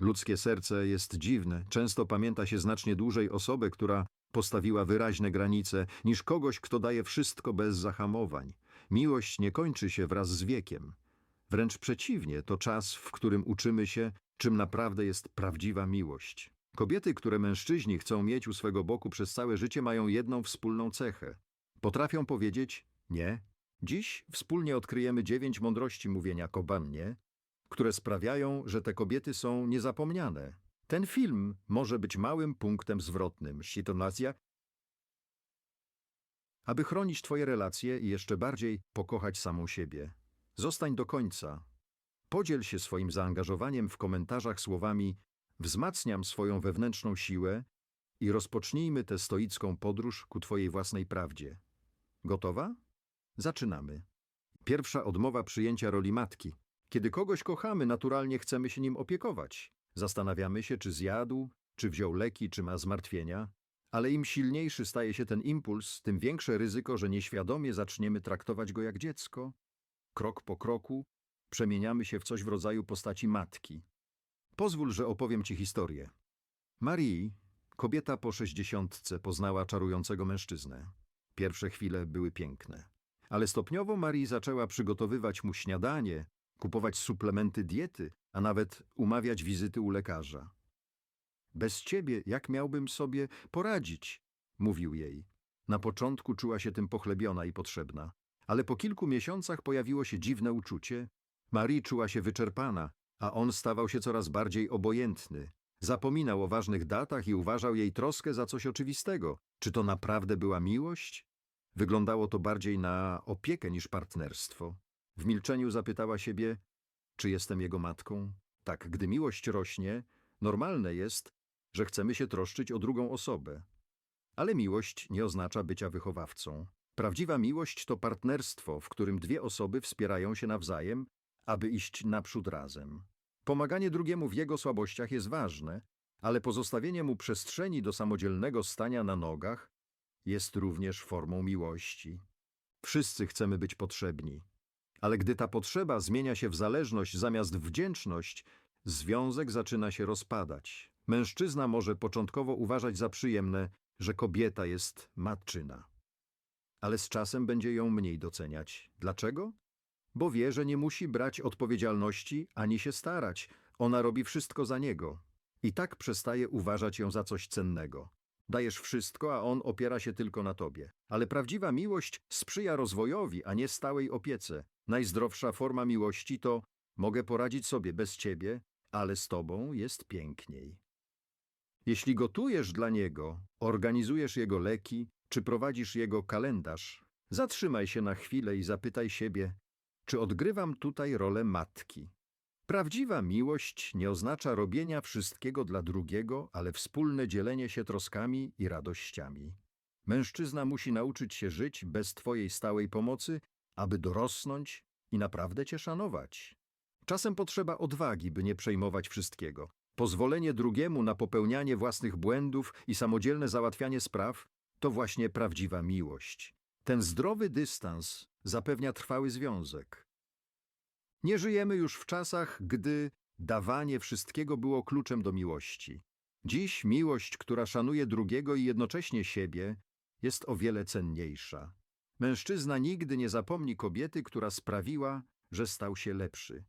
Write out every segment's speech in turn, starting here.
Ludzkie serce jest dziwne. Często pamięta się znacznie dłużej osobę, która postawiła wyraźne granice, niż kogoś, kto daje wszystko bez zahamowań. Miłość nie kończy się wraz z wiekiem. Wręcz przeciwnie, to czas, w którym uczymy się, czym naprawdę jest prawdziwa miłość. Kobiety, które mężczyźni chcą mieć u swego boku przez całe życie, mają jedną wspólną cechę. Potrafią powiedzieć nie. Dziś wspólnie odkryjemy dziewięć mądrości mówienia kobannie, które sprawiają, że te kobiety są niezapomniane. Ten film może być małym punktem zwrotnym. Shitonazja aby chronić Twoje relacje i jeszcze bardziej pokochać samą siebie. Zostań do końca. Podziel się swoim zaangażowaniem w komentarzach słowami wzmacniam swoją wewnętrzną siłę i rozpocznijmy tę stoicką podróż ku Twojej własnej prawdzie. Gotowa? Zaczynamy. Pierwsza odmowa przyjęcia roli matki. Kiedy kogoś kochamy, naturalnie chcemy się nim opiekować. Zastanawiamy się, czy zjadł, czy wziął leki, czy ma zmartwienia. Ale im silniejszy staje się ten impuls, tym większe ryzyko, że nieświadomie zaczniemy traktować go jak dziecko. Krok po kroku przemieniamy się w coś w rodzaju postaci matki. Pozwól, że opowiem ci historię. Marie, kobieta po sześćdziesiątce, poznała czarującego mężczyznę. Pierwsze chwile były piękne. Ale stopniowo Marie zaczęła przygotowywać mu śniadanie, kupować suplementy diety, a nawet umawiać wizyty u lekarza. Bez ciebie jak miałbym sobie poradzić? mówił jej. Na początku czuła się tym pochlebiona i potrzebna, ale po kilku miesiącach pojawiło się dziwne uczucie. Marie czuła się wyczerpana, a on stawał się coraz bardziej obojętny. Zapominał o ważnych datach i uważał jej troskę za coś oczywistego. Czy to naprawdę była miłość? Wyglądało to bardziej na opiekę niż partnerstwo. W milczeniu zapytała siebie, czy jestem jego matką? Tak, gdy miłość rośnie, normalne jest, że chcemy się troszczyć o drugą osobę. Ale miłość nie oznacza bycia wychowawcą. Prawdziwa miłość to partnerstwo, w którym dwie osoby wspierają się nawzajem, aby iść naprzód razem. Pomaganie drugiemu w jego słabościach jest ważne, ale pozostawienie mu przestrzeni do samodzielnego stania na nogach jest również formą miłości. Wszyscy chcemy być potrzebni, ale gdy ta potrzeba zmienia się w zależność zamiast wdzięczność, związek zaczyna się rozpadać. Mężczyzna może początkowo uważać za przyjemne, że kobieta jest matczyna. Ale z czasem będzie ją mniej doceniać. Dlaczego? Bo wie, że nie musi brać odpowiedzialności ani się starać. Ona robi wszystko za niego. I tak przestaje uważać ją za coś cennego. Dajesz wszystko, a on opiera się tylko na tobie. Ale prawdziwa miłość sprzyja rozwojowi, a nie stałej opiece. Najzdrowsza forma miłości to mogę poradzić sobie bez ciebie, ale z tobą jest piękniej. Jeśli gotujesz dla niego, organizujesz jego leki, czy prowadzisz jego kalendarz, zatrzymaj się na chwilę i zapytaj siebie, czy odgrywam tutaj rolę matki. Prawdziwa miłość nie oznacza robienia wszystkiego dla drugiego, ale wspólne dzielenie się troskami i radościami. Mężczyzna musi nauczyć się żyć bez twojej stałej pomocy, aby dorosnąć i naprawdę cię szanować. Czasem potrzeba odwagi, by nie przejmować wszystkiego. Pozwolenie drugiemu na popełnianie własnych błędów i samodzielne załatwianie spraw to właśnie prawdziwa miłość. Ten zdrowy dystans zapewnia trwały związek. Nie żyjemy już w czasach, gdy dawanie wszystkiego było kluczem do miłości. Dziś miłość, która szanuje drugiego i jednocześnie siebie, jest o wiele cenniejsza. Mężczyzna nigdy nie zapomni kobiety, która sprawiła, że stał się lepszy.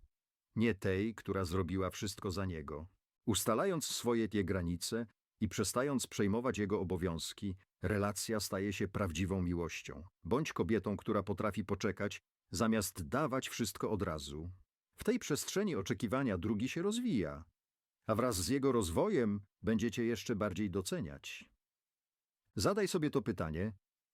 Nie tej, która zrobiła wszystko za niego. Ustalając swoje tie granice i przestając przejmować jego obowiązki, relacja staje się prawdziwą miłością. Bądź kobietą, która potrafi poczekać, zamiast dawać wszystko od razu. W tej przestrzeni oczekiwania drugi się rozwija, a wraz z jego rozwojem będziecie jeszcze bardziej doceniać. Zadaj sobie to pytanie,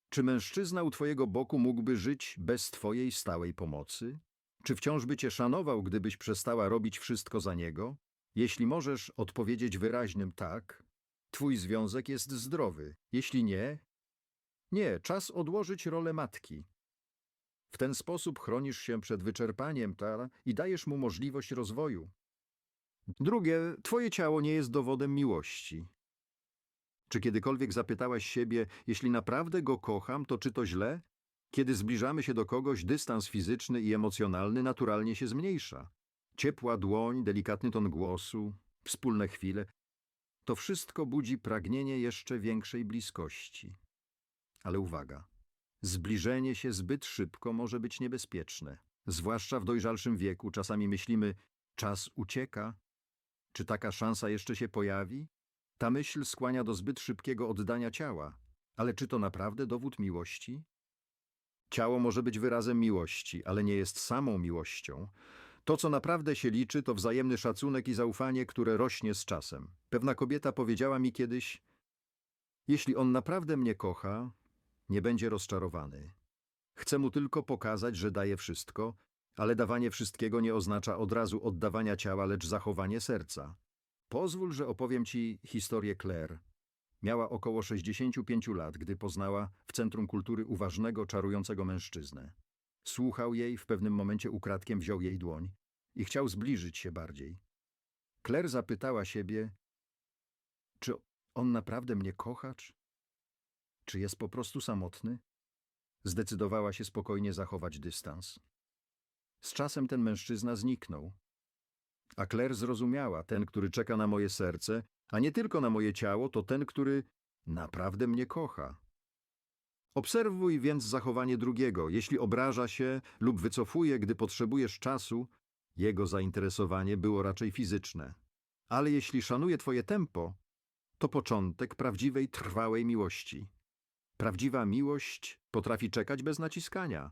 czy mężczyzna u twojego boku mógłby żyć bez twojej stałej pomocy? Czy wciąż by cię szanował, gdybyś przestała robić wszystko za niego? Jeśli możesz odpowiedzieć wyraźnym tak, twój związek jest zdrowy. Jeśli nie, nie, czas odłożyć rolę matki. W ten sposób chronisz się przed wyczerpaniem ta i dajesz mu możliwość rozwoju. Drugie, twoje ciało nie jest dowodem miłości. Czy kiedykolwiek zapytałaś siebie, jeśli naprawdę go kocham, to czy to źle? Kiedy zbliżamy się do kogoś, dystans fizyczny i emocjonalny naturalnie się zmniejsza. Ciepła dłoń, delikatny ton głosu, wspólne chwile, to wszystko budzi pragnienie jeszcze większej bliskości. Ale uwaga, zbliżenie się zbyt szybko może być niebezpieczne. Zwłaszcza w dojrzalszym wieku czasami myślimy, czas ucieka. Czy taka szansa jeszcze się pojawi? Ta myśl skłania do zbyt szybkiego oddania ciała. Ale czy to naprawdę dowód miłości? Ciało może być wyrazem miłości, ale nie jest samą miłością. To, co naprawdę się liczy, to wzajemny szacunek i zaufanie, które rośnie z czasem. Pewna kobieta powiedziała mi kiedyś: Jeśli on naprawdę mnie kocha, nie będzie rozczarowany. Chcę mu tylko pokazać, że daje wszystko, ale dawanie wszystkiego nie oznacza od razu oddawania ciała, lecz zachowanie serca. Pozwól, że opowiem ci historię Claire. Miała około 65 lat, gdy poznała w Centrum Kultury uważnego, czarującego mężczyznę. Słuchał jej, w pewnym momencie ukradkiem wziął jej dłoń i chciał zbliżyć się bardziej. Claire zapytała siebie, czy on naprawdę mnie kocha, czy, czy jest po prostu samotny? Zdecydowała się spokojnie zachować dystans. Z czasem ten mężczyzna zniknął. A Claire zrozumiała, ten, który czeka na moje serce, a nie tylko na moje ciało, to ten, który naprawdę mnie kocha. Obserwuj więc zachowanie drugiego. Jeśli obraża się lub wycofuje, gdy potrzebujesz czasu, jego zainteresowanie było raczej fizyczne. Ale jeśli szanuje twoje tempo, to początek prawdziwej, trwałej miłości. Prawdziwa miłość potrafi czekać bez naciskania.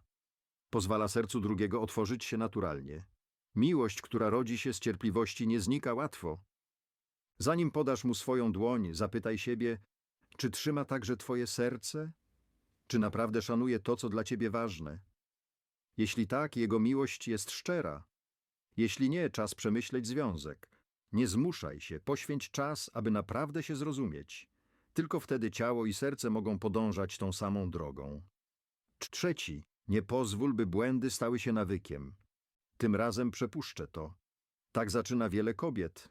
Pozwala sercu drugiego otworzyć się naturalnie. Miłość, która rodzi się z cierpliwości, nie znika łatwo. Zanim podasz mu swoją dłoń, zapytaj siebie, czy trzyma także twoje serce? Czy naprawdę szanuje to, co dla ciebie ważne? Jeśli tak, jego miłość jest szczera. Jeśli nie, czas przemyśleć związek. Nie zmuszaj się, poświęć czas, aby naprawdę się zrozumieć. Tylko wtedy ciało i serce mogą podążać tą samą drogą. Trzeci, nie pozwól, by błędy stały się nawykiem. Tym razem przepuszczę to. Tak zaczyna wiele kobiet.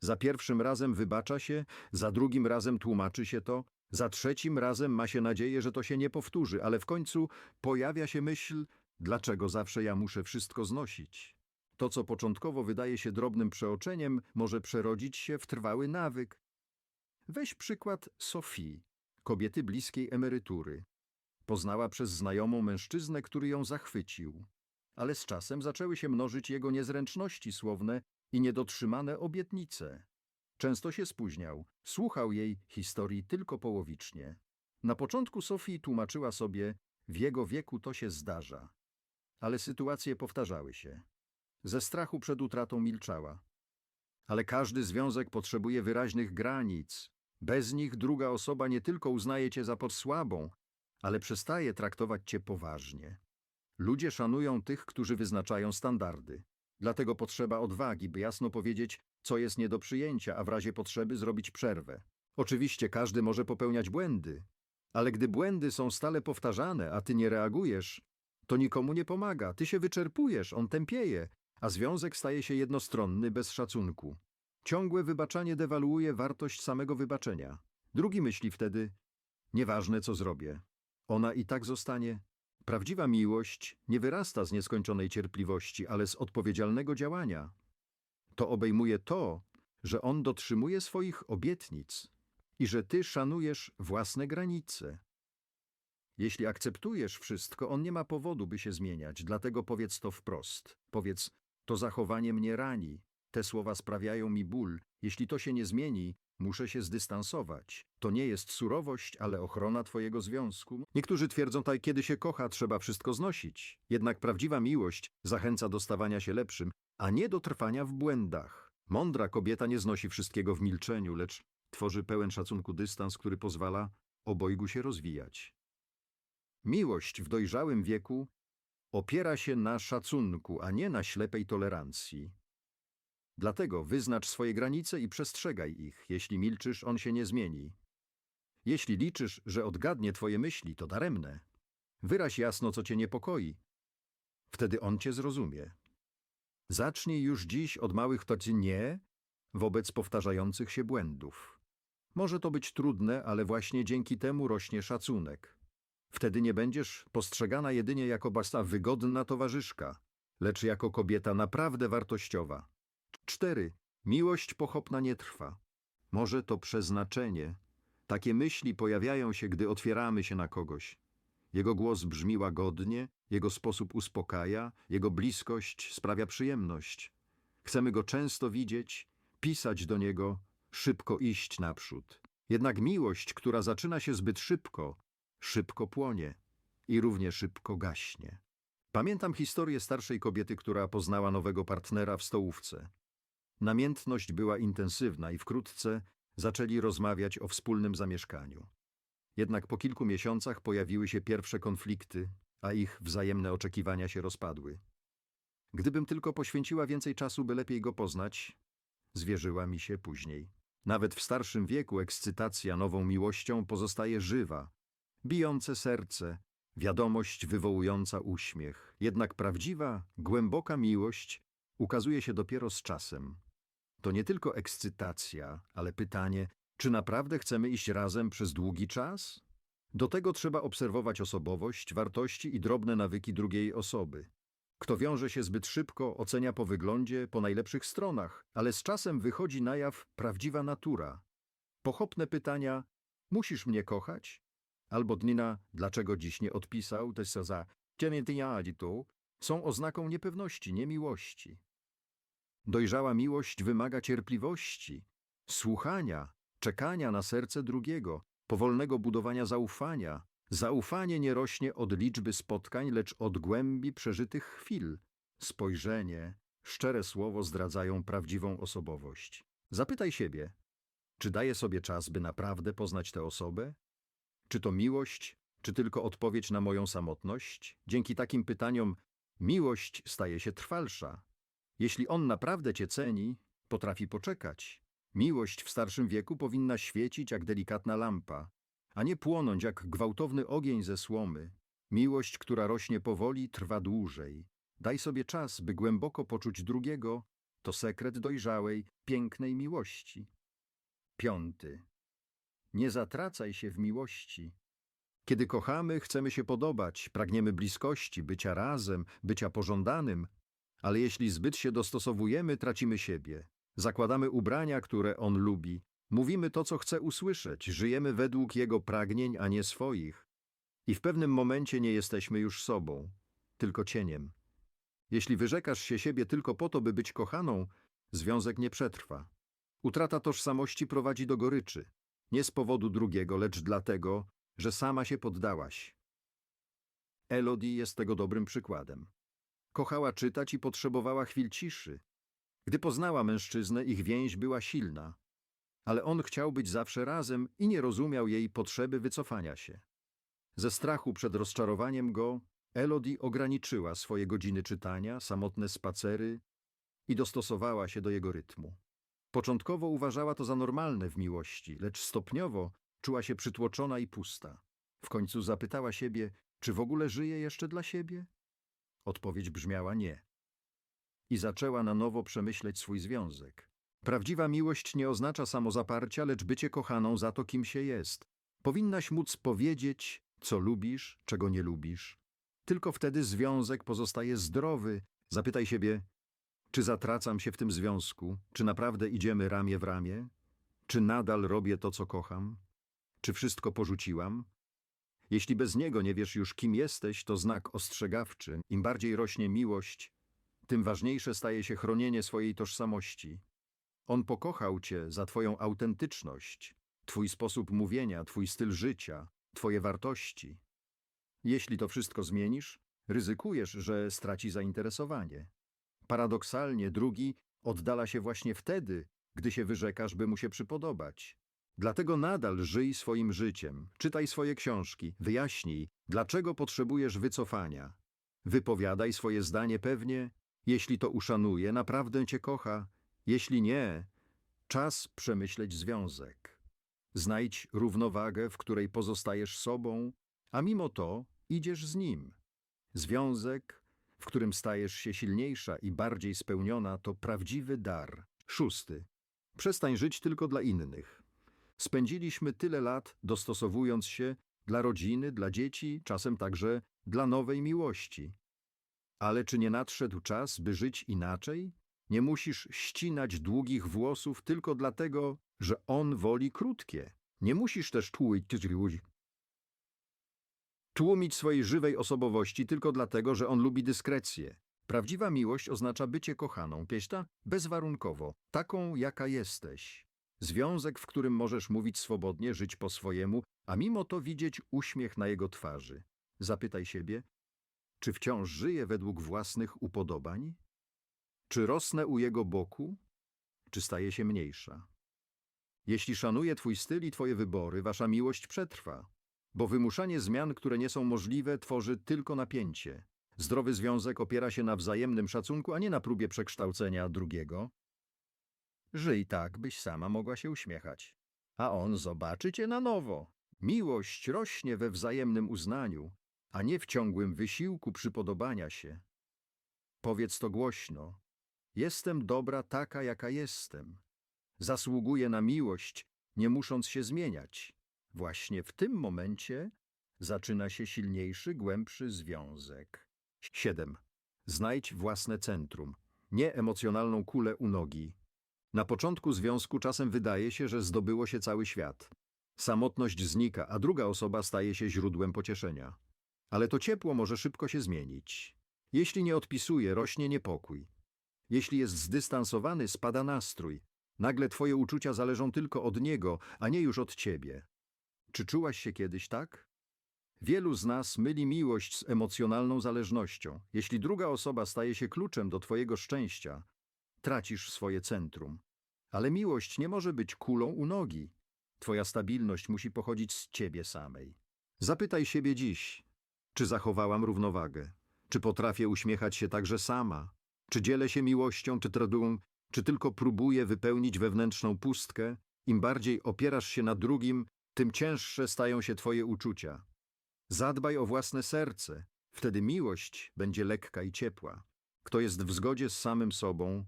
Za pierwszym razem wybacza się, za drugim razem tłumaczy się to, za trzecim razem ma się nadzieję, że to się nie powtórzy, ale w końcu pojawia się myśl, dlaczego zawsze ja muszę wszystko znosić. To, co początkowo wydaje się drobnym przeoczeniem, może przerodzić się w trwały nawyk. Weź przykład Sofii, kobiety bliskiej emerytury. Poznała przez znajomą mężczyznę, który ją zachwycił. Ale z czasem zaczęły się mnożyć jego niezręczności słowne i niedotrzymane obietnice. Często się spóźniał, słuchał jej historii tylko połowicznie. Na początku Sofii tłumaczyła sobie, w jego wieku to się zdarza. Ale sytuacje powtarzały się. Ze strachu przed utratą milczała. Ale każdy związek potrzebuje wyraźnych granic. Bez nich druga osoba nie tylko uznaje cię za podsłabą, ale przestaje traktować cię poważnie. Ludzie szanują tych, którzy wyznaczają standardy. Dlatego potrzeba odwagi, by jasno powiedzieć, co jest nie do przyjęcia, a w razie potrzeby zrobić przerwę. Oczywiście każdy może popełniać błędy, ale gdy błędy są stale powtarzane, a ty nie reagujesz, to nikomu nie pomaga. Ty się wyczerpujesz, on tępieje, a związek staje się jednostronny bez szacunku. Ciągłe wybaczanie dewaluuje wartość samego wybaczenia. Drugi myśli wtedy, nieważne co zrobię, ona i tak zostanie. Prawdziwa miłość nie wyrasta z nieskończonej cierpliwości, ale z odpowiedzialnego działania. To obejmuje to, że on dotrzymuje swoich obietnic i że ty szanujesz własne granice. Jeśli akceptujesz wszystko, on nie ma powodu, by się zmieniać, dlatego powiedz to wprost. Powiedz, to zachowanie mnie rani, te słowa sprawiają mi ból. Jeśli to się nie zmieni, muszę się zdystansować. To nie jest surowość, ale ochrona twojego związku. Niektórzy twierdzą tak, kiedy się kocha, trzeba wszystko znosić. Jednak prawdziwa miłość zachęca do stawania się lepszym, a nie do trwania w błędach. Mądra kobieta nie znosi wszystkiego w milczeniu, lecz tworzy pełen szacunku dystans, który pozwala obojgu się rozwijać. Miłość w dojrzałym wieku opiera się na szacunku, a nie na ślepej tolerancji. Dlatego wyznacz swoje granice i przestrzegaj ich. Jeśli milczysz, on się nie zmieni. Jeśli liczysz, że odgadnie twoje myśli, to daremne. Wyraź jasno, co cię niepokoi. Wtedy on cię zrozumie. Zacznij już dziś od małych toci nie wobec powtarzających się błędów. Może to być trudne, ale właśnie dzięki temu rośnie szacunek. Wtedy nie będziesz postrzegana jedynie jako basta wygodna towarzyszka, lecz jako kobieta naprawdę wartościowa. 4. Miłość pochopna nie trwa. Może to przeznaczenie. Takie myśli pojawiają się, gdy otwieramy się na kogoś. Jego głos brzmi łagodnie, jego sposób uspokaja, jego bliskość sprawia przyjemność. Chcemy go często widzieć, pisać do niego, szybko iść naprzód. Jednak miłość, która zaczyna się zbyt szybko, szybko płonie i równie szybko gaśnie. Pamiętam historię starszej kobiety, która poznała nowego partnera w stołówce. Namiętność była intensywna i wkrótce zaczęli rozmawiać o wspólnym zamieszkaniu. Jednak po kilku miesiącach pojawiły się pierwsze konflikty, a ich wzajemne oczekiwania się rozpadły. Gdybym tylko poświęciła więcej czasu, by lepiej go poznać, zwierzyła mi się później. Nawet w starszym wieku ekscytacja nową miłością pozostaje żywa, bijące serce, wiadomość wywołująca uśmiech. Jednak prawdziwa, głęboka miłość ukazuje się dopiero z czasem. To nie tylko ekscytacja, ale pytanie, czy naprawdę chcemy iść razem przez długi czas? Do tego trzeba obserwować osobowość, wartości i drobne nawyki drugiej osoby. Kto wiąże się zbyt szybko, ocenia po wyglądzie, po najlepszych stronach, ale z czasem wychodzi na jaw prawdziwa natura. Pochopne pytania: Musisz mnie kochać? Albo dnina, dlaczego dziś nie odpisał, też za tu, są oznaką niepewności, niemiłości. Dojrzała miłość wymaga cierpliwości, słuchania, czekania na serce drugiego, powolnego budowania zaufania. Zaufanie nie rośnie od liczby spotkań, lecz od głębi przeżytych chwil. Spojrzenie, szczere słowo zdradzają prawdziwą osobowość. Zapytaj siebie, czy daję sobie czas, by naprawdę poznać tę osobę? Czy to miłość, czy tylko odpowiedź na moją samotność? Dzięki takim pytaniom miłość staje się trwalsza. Jeśli on naprawdę cię ceni, potrafi poczekać. Miłość w starszym wieku powinna świecić jak delikatna lampa, a nie płonąć jak gwałtowny ogień ze słomy. Miłość, która rośnie powoli, trwa dłużej. Daj sobie czas, by głęboko poczuć drugiego, to sekret dojrzałej, pięknej miłości. Piąty. Nie zatracaj się w miłości. Kiedy kochamy, chcemy się podobać, pragniemy bliskości, bycia razem, bycia pożądanym, ale jeśli zbyt się dostosowujemy, tracimy siebie. Zakładamy ubrania, które on lubi. Mówimy to, co chce usłyszeć. Żyjemy według jego pragnień, a nie swoich. I w pewnym momencie nie jesteśmy już sobą, tylko cieniem. Jeśli wyrzekasz się siebie tylko po to, by być kochaną, związek nie przetrwa. Utrata tożsamości prowadzi do goryczy. Nie z powodu drugiego, lecz dlatego, że sama się poddałaś. Elodie jest tego dobrym przykładem. Kochała czytać i potrzebowała chwil ciszy. Gdy poznała mężczyznę, ich więź była silna. Ale on chciał być zawsze razem i nie rozumiał jej potrzeby wycofania się. Ze strachu przed rozczarowaniem go, Elodie ograniczyła swoje godziny czytania, samotne spacery i dostosowała się do jego rytmu. Początkowo uważała to za normalne w miłości, lecz stopniowo czuła się przytłoczona i pusta. W końcu zapytała siebie, czy w ogóle żyje jeszcze dla siebie? Odpowiedź brzmiała nie. I zaczęła na nowo przemyśleć swój związek. Prawdziwa miłość nie oznacza samozaparcia, lecz bycie kochaną za to, kim się jest. Powinnaś móc powiedzieć, co lubisz, czego nie lubisz. Tylko wtedy związek pozostaje zdrowy. Zapytaj siebie, czy zatracam się w tym związku? Czy naprawdę idziemy ramię w ramię? Czy nadal robię to, co kocham? Czy wszystko porzuciłam? Jeśli bez niego nie wiesz już, kim jesteś, to znak ostrzegawczy. Im bardziej rośnie miłość, tym ważniejsze staje się chronienie swojej tożsamości. On pokochał cię za twoją autentyczność, twój sposób mówienia, twój styl życia, twoje wartości. Jeśli to wszystko zmienisz, ryzykujesz, że straci zainteresowanie. Paradoksalnie drugi oddala się właśnie wtedy, gdy się wyrzekasz, by mu się przypodobać. Dlatego nadal żyj swoim życiem, czytaj swoje książki, wyjaśnij, dlaczego potrzebujesz wycofania. Wypowiadaj swoje zdanie pewnie, jeśli to uszanuje, naprawdę cię kocha, jeśli nie, czas przemyśleć związek. Znajdź równowagę, w której pozostajesz sobą, a mimo to idziesz z nim. Związek, w którym stajesz się silniejsza i bardziej spełniona, to prawdziwy dar. Szósty. Przestań żyć tylko dla innych. Spędziliśmy tyle lat dostosowując się dla rodziny, dla dzieci, czasem także dla nowej miłości. Ale czy nie nadszedł czas, by żyć inaczej? Nie musisz ścinać długich włosów tylko dlatego, że on woli krótkie. Nie musisz też tłumić, tłumić swojej żywej osobowości tylko dlatego, że on lubi dyskrecję. Prawdziwa miłość oznacza bycie kochaną, pieśta bezwarunkowo, taką jaka jesteś. Związek, w którym możesz mówić swobodnie, żyć po swojemu, a mimo to widzieć uśmiech na jego twarzy. Zapytaj siebie, czy wciąż żyję według własnych upodobań? Czy rosnę u jego boku? Czy staję się mniejsza? Jeśli szanuje twój styl i twoje wybory, wasza miłość przetrwa. Bo wymuszanie zmian, które nie są możliwe, tworzy tylko napięcie. Zdrowy związek opiera się na wzajemnym szacunku, a nie na próbie przekształcenia drugiego. Żyj tak, byś sama mogła się uśmiechać. A on zobaczy cię na nowo. Miłość rośnie we wzajemnym uznaniu, a nie w ciągłym wysiłku przypodobania się. Powiedz to głośno. Jestem dobra taka, jaka jestem. Zasługuję na miłość, nie musząc się zmieniać. Właśnie w tym momencie zaczyna się silniejszy, głębszy związek. 7. Znajdź własne centrum, nie emocjonalną kulę u nogi. Na początku związku czasem wydaje się, że zdobyło się cały świat. Samotność znika, a druga osoba staje się źródłem pocieszenia. Ale to ciepło może szybko się zmienić. Jeśli nie odpisuje, rośnie niepokój. Jeśli jest zdystansowany, spada nastrój. Nagle twoje uczucia zależą tylko od niego, a nie już od ciebie. Czy czułaś się kiedyś tak? Wielu z nas myli miłość z emocjonalną zależnością. Jeśli druga osoba staje się kluczem do twojego szczęścia, tracisz swoje centrum. Ale miłość nie może być kulą u nogi. Twoja stabilność musi pochodzić z ciebie samej. Zapytaj siebie dziś, czy zachowałam równowagę? Czy potrafię uśmiechać się także sama? Czy dzielę się miłością, czy tradują, czy tylko próbuję wypełnić wewnętrzną pustkę? Im bardziej opierasz się na drugim, tym cięższe stają się twoje uczucia. Zadbaj o własne serce, wtedy miłość będzie lekka i ciepła. Kto jest w zgodzie z samym sobą,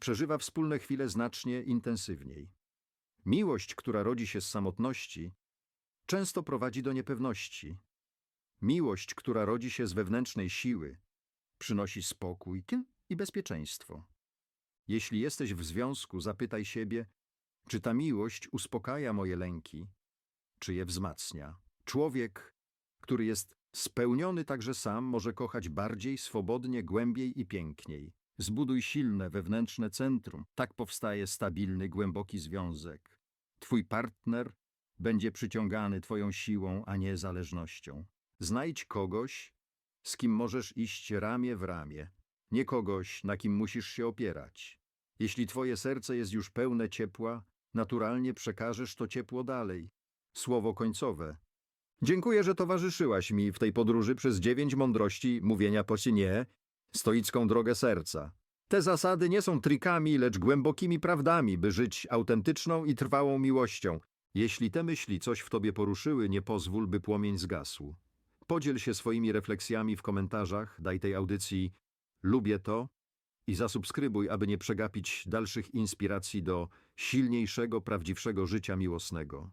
przeżywa wspólne chwile znacznie intensywniej. Miłość, która rodzi się z samotności, często prowadzi do niepewności. Miłość, która rodzi się z wewnętrznej siły, przynosi spokój i bezpieczeństwo. Jeśli jesteś w związku, zapytaj siebie, czy ta miłość uspokaja moje lęki, czy je wzmacnia. Człowiek, który jest spełniony także sam, może kochać bardziej, swobodnie, głębiej i piękniej. Zbuduj silne wewnętrzne centrum. Tak powstaje stabilny, głęboki związek. Twój partner będzie przyciągany Twoją siłą, a nie zależnością. Znajdź kogoś, z kim możesz iść ramię w ramię, nie kogoś, na kim musisz się opierać. Jeśli Twoje serce jest już pełne ciepła, naturalnie przekażesz to ciepło dalej. Słowo końcowe. Dziękuję, że towarzyszyłaś mi w tej podróży przez dziewięć mądrości mówienia po nie, stoicką drogę serca. Te zasady nie są trikami, lecz głębokimi prawdami, by żyć autentyczną i trwałą miłością. Jeśli te myśli coś w tobie poruszyły, nie pozwól, by płomień zgasł. Podziel się swoimi refleksjami w komentarzach, daj tej audycji lubię to i zasubskrybuj, aby nie przegapić dalszych inspiracji do silniejszego, prawdziwszego życia miłosnego.